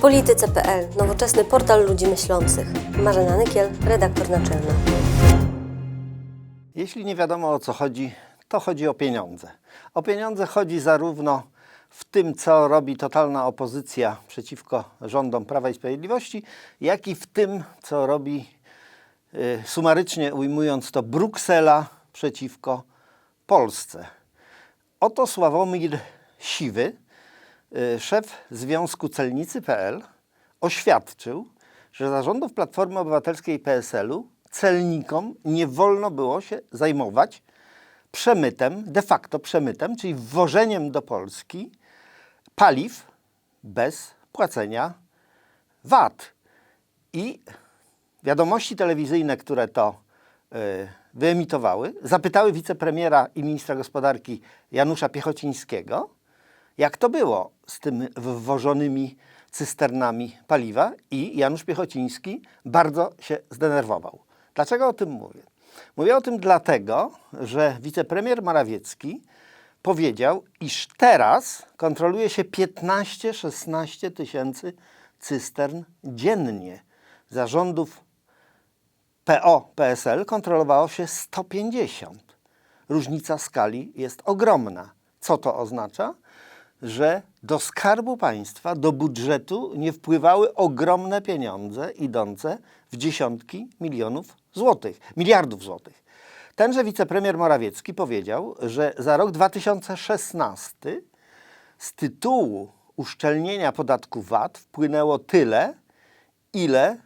Polityce.pl, nowoczesny portal ludzi myślących. Marzena Nykiel, redaktor naczelna. Jeśli nie wiadomo o co chodzi, to chodzi o pieniądze. O pieniądze chodzi zarówno w tym, co robi totalna opozycja przeciwko rządom Prawa i Sprawiedliwości, jak i w tym, co robi, y, sumarycznie ujmując to, Bruksela przeciwko Polsce. Oto Sławomir Siwy, szef Związku Celnicy.pl, oświadczył, że zarządów Platformy Obywatelskiej PSL-u celnikom nie wolno było się zajmować przemytem, de facto przemytem, czyli wwożeniem do Polski paliw bez płacenia VAT. I wiadomości telewizyjne, które to y, wyemitowały, zapytały wicepremiera i ministra gospodarki Janusza Piechocińskiego, jak to było z tymi wwożonymi cysternami paliwa i Janusz Piechociński bardzo się zdenerwował. Dlaczego o tym mówię? Mówię o tym dlatego, że wicepremier Morawiecki powiedział, iż teraz kontroluje się 15-16 tysięcy cystern dziennie. Zarządów PO, PSL kontrolowało się 150. Różnica skali jest ogromna. Co to oznacza? Że do skarbu państwa, do budżetu nie wpływały ogromne pieniądze idące w dziesiątki milionów złotych, miliardów złotych. Tenże wicepremier Morawiecki powiedział, że za rok 2016 z tytułu uszczelnienia podatku VAT wpłynęło tyle, ile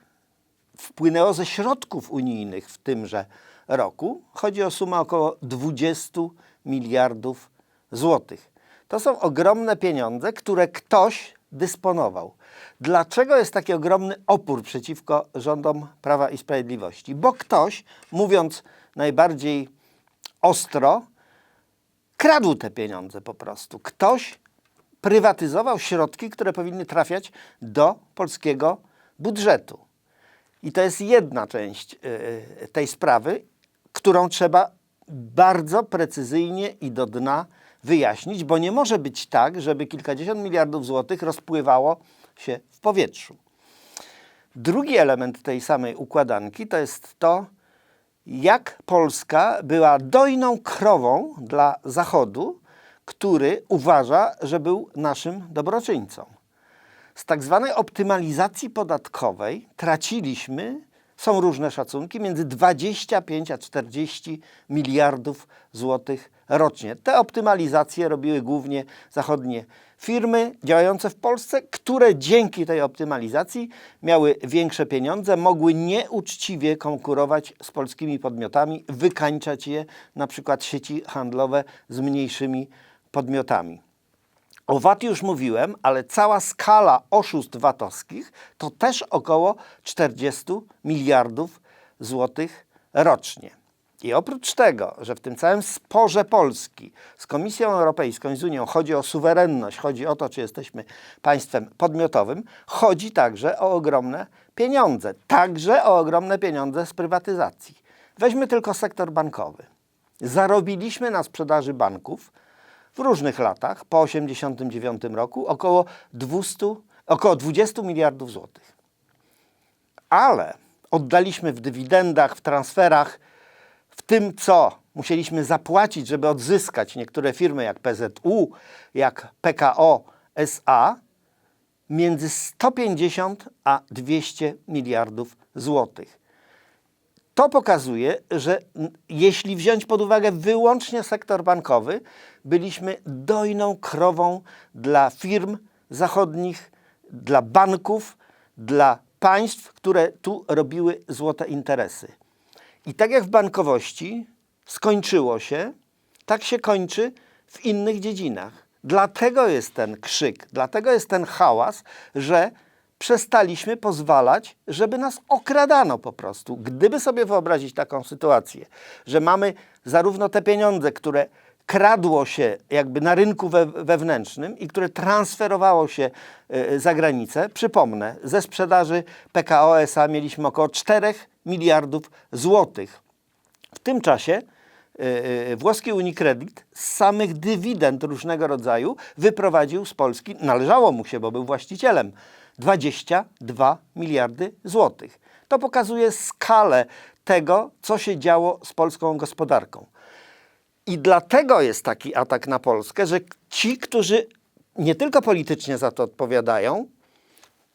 wpłynęło ze środków unijnych w tymże roku. Chodzi o sumę około 20 miliardów złotych. To są ogromne pieniądze, które ktoś dysponował. Dlaczego jest taki ogromny opór przeciwko rządom Prawa i Sprawiedliwości? Bo ktoś, mówiąc najbardziej ostro, kradł te pieniądze po prostu. Ktoś prywatyzował środki, które powinny trafiać do polskiego budżetu. I to jest jedna część y, tej sprawy, którą trzeba bardzo precyzyjnie i do dna wyjaśnić, bo nie może być tak, żeby kilkadziesiąt miliardów złotych rozpływało się w powietrzu. Drugi element tej samej układanki to jest to, jak Polska była dojną krową dla Zachodu, który uważa, że był naszym dobroczyńcą. Z tak zwanej optymalizacji podatkowej traciliśmy, są różne szacunki, między 25 a 40 miliardów złotych rocznie. Te optymalizacje robiły głównie zachodnie firmy działające w Polsce, które dzięki tej optymalizacji miały większe pieniądze, mogły nieuczciwie konkurować z polskimi podmiotami, wykańczać je, na przykład sieci handlowe z mniejszymi podmiotami. O VAT już mówiłem, ale cała skala oszustw VAT-owskich to też około 40 miliardów złotych rocznie. I oprócz tego, że w tym całym sporze Polski z Komisją Europejską i z Unią chodzi o suwerenność, chodzi o to, czy jesteśmy państwem podmiotowym, chodzi także o ogromne pieniądze, także o ogromne pieniądze z prywatyzacji. Weźmy tylko sektor bankowy. Zarobiliśmy na sprzedaży banków w różnych latach, po 1989 roku, około 200, około 20 miliardów złotych. Ale oddaliśmy w dywidendach, w transferach, w tym, co musieliśmy zapłacić, żeby odzyskać niektóre firmy jak PZU, jak PKO SA, między 150 a 200 miliardów złotych. To pokazuje, że jeśli wziąć pod uwagę wyłącznie sektor bankowy, byliśmy dojną krową dla firm zachodnich, dla banków, dla państw, które tu robiły złote interesy. I tak jak w bankowości skończyło się, tak się kończy w innych dziedzinach. Dlatego jest ten krzyk, dlatego jest ten hałas, że przestaliśmy pozwalać, żeby nas okradano po prostu. Gdyby sobie wyobrazić taką sytuację, że mamy zarówno te pieniądze, które kradło się jakby na rynku we, wewnętrznym i które transferowało się y, za granicę. Przypomnę, ze sprzedaży PKO SA mieliśmy około 4 miliardów złotych. W tym czasie y, włoski Unicredit z samych dywidend różnego rodzaju wyprowadził z Polski, należało mu się, bo był właścicielem 22 miliardy złotych. To pokazuje skalę tego, co się działo z polską gospodarką. I dlatego jest taki atak na Polskę, że ci, którzy nie tylko politycznie za to odpowiadają,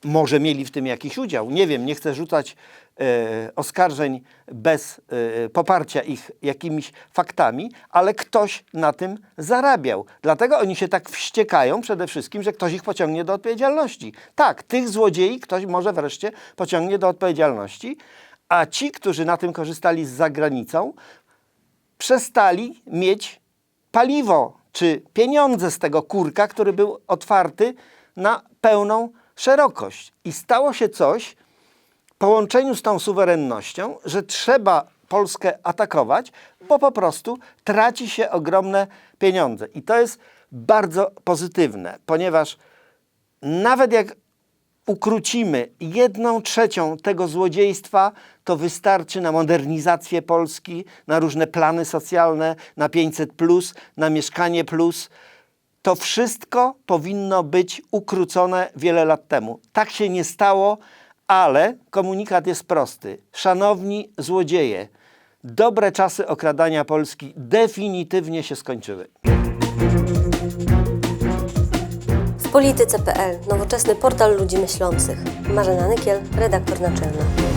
może mieli w tym jakiś udział. Nie wiem, nie chcę rzucać e, oskarżeń bez e, poparcia ich jakimiś faktami, ale ktoś na tym zarabiał. Dlatego oni się tak wściekają przede wszystkim, że ktoś ich pociągnie do odpowiedzialności. Tak, tych złodziei ktoś może wreszcie pociągnie do odpowiedzialności, a ci, którzy na tym korzystali z zagranicą, przestali mieć paliwo czy pieniądze z tego kurka, który był otwarty na pełną szerokość. I stało się coś w połączeniu z tą suwerennością, że trzeba Polskę atakować, bo po prostu traci się ogromne pieniądze. I to jest bardzo pozytywne, ponieważ nawet jak ukrócimy jedną trzecią tego złodziejstwa, to wystarczy na modernizację Polski, na różne plany socjalne, na 500, na mieszkanie plus. To wszystko powinno być ukrócone wiele lat temu. Tak się nie stało, ale komunikat jest prosty. Szanowni złodzieje, dobre czasy okradania Polski definitywnie się skończyły. W polityce.pl, nowoczesny portal ludzi myślących. Marzena Nykiel, redaktor naczelna.